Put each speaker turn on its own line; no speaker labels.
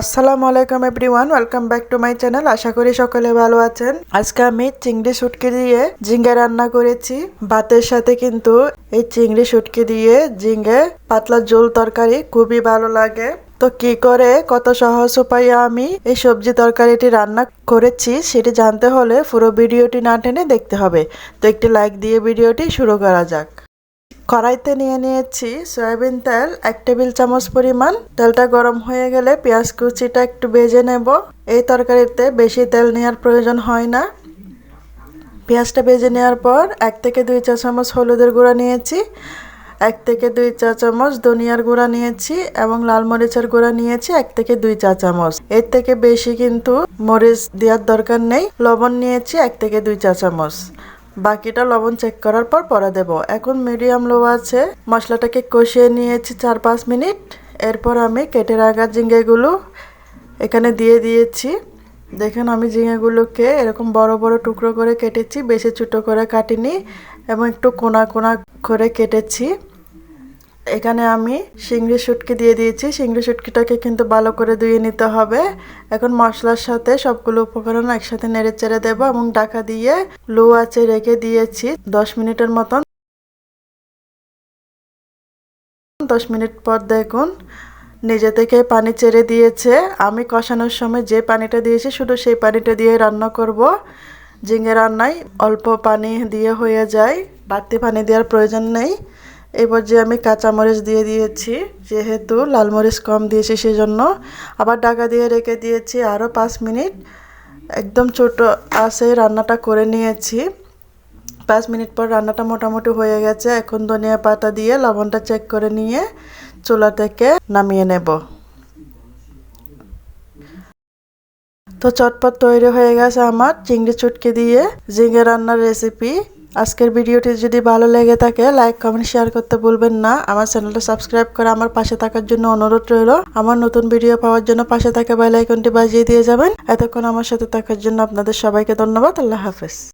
আসসালামু আলাইকুম everyone, welcome back to my channel. আশা করি সকলে ভালো আছেন। আজকে আমি চিংড়ি শুটকি দিয়ে ঝিঙ্গে রান্না করেছি। ভাতের সাথে কিন্তু এই চিংড়ি শুটকি দিয়ে ঝিঙ্গে পাতলা ঝোল তরকারি খুবই ভালো লাগে। তো কি করে, কত সহজ উপায়ে আমি এই সবজি তরকারিটি রান্না করেছি সেটি জানতে হলে পুরো ভিডিওটি না টেনে দেখতে হবে। তো একটি লাইক দিয়ে ভিডিওটি শুরু করা যাক। কড়াইতে নিয়ে নিয়েছি সয়াবিন তেল, এক টেবিল চামচ পরিমাণ। তেলটা গরম হয়ে গেলে পেঁয়াজ কুচিটা একটু ভেজে নেব। এই তরকারিতে বেশি তেল নেওয়ার প্রয়োজন হয় না। পেঁয়াজটা ভেজে নেওয়ার পর এক থেকে দুই চা চামচ হলুদের গুঁড়া নিয়েছি। এক থেকে দুই চা চামচ ধনিয়ার গুঁড়া নিয়েছি এবং লাল মরিচের গুঁড়া নিয়েছি এক থেকে দুই চা চামচ। এর থেকে বেশি কিন্তু মরিচ দেওয়ার দরকার নেই। লবণ নিয়েছি এক থেকে দুই চা চামচ। বাকিটা লবণ চেক করার পর পরে দেব। এখন মিডিয়াম লো আছে। মশলাটাকে কষিয়ে নিয়েছি চার পাঁচ মিনিট। এরপর আমি কেটে রাখা ঝিঙ্গেগুলো এখানে দিয়ে দিয়েছি। দেখেন, আমি ঝিঙেগুলোকে এরকম বড় বড় টুকরো করে কেটেছি, বেশি ছোটো করে কাটিনি এবং একটু কোনা কোনা করে কেটেছি। এখানে আমি শিংড়ি শুটকি দিয়ে দিয়েছি। শিংড়ি শুটকিটাকে কিন্তু ভালো করে ধুয়ে নিতে হবে। এখন মশলার সাথে সবগুলো উপকরণ একসাথে নেড়ে চেড়ে দেবো এবং ঢাকা দিয়ে লো আছে রেখে দিয়েছি দশ মিনিটের মতন। দশ মিনিট পর দেখুন, নিজে থেকে পানি ছেড়ে দিয়েছে। আমি কষানোর সময় যে পানিটা দিয়েছি, শুধু সেই পানিটা দিয়ে রান্না করব। ঝিঙে রান্নায় অল্প পানি দিয়ে হয়ে যায়। বাড়তি পানি দেওয়ার প্রয়োজন নেই। এই পর্যায়ে আমি কাঁচামরিচ দিয়ে দিয়েছি, যেহেতু লাল মরিচ কম দিয়েছি সেজন্য। আবার ঢাকা দিয়ে রেখে দিয়েছি আরও পাঁচ মিনিট। একদম ছোট আছে রান্নাটা করে নিয়েছি। পাঁচ মিনিট পর রান্নাটা মোটামুটি হয়ে গেছে। এখন ধনিয়া পাতা দিয়ে লবণটা চেক করে নিয়ে চুলা থেকে নামিয়ে নেব। তো চটপট তৈরি হয়ে গেছে আমার চিংড়ি চুটকি দিয়ে। ঝিঙে রান্নার রেসিপি আজকের ভিডিওটি যদি ভালো লেগে থাকে লাইক কমেন্ট শেয়ার করতে ভুলবেন না। আমার চ্যানেলটা সাবস্ক্রাইব করে আমার পাশে থাকার জন্য অনুরোধ রইল। আমার নতুন ভিডিও পাওয়ার জন্য পাশে থাকা বেল আইকনটি বাজিয়ে দিয়ে যাবেন। এতক্ষণ আমার সাথে থাকার জন্য আপনাদের সবাইকে ধন্যবাদ। আল্লাহ হাফেজ।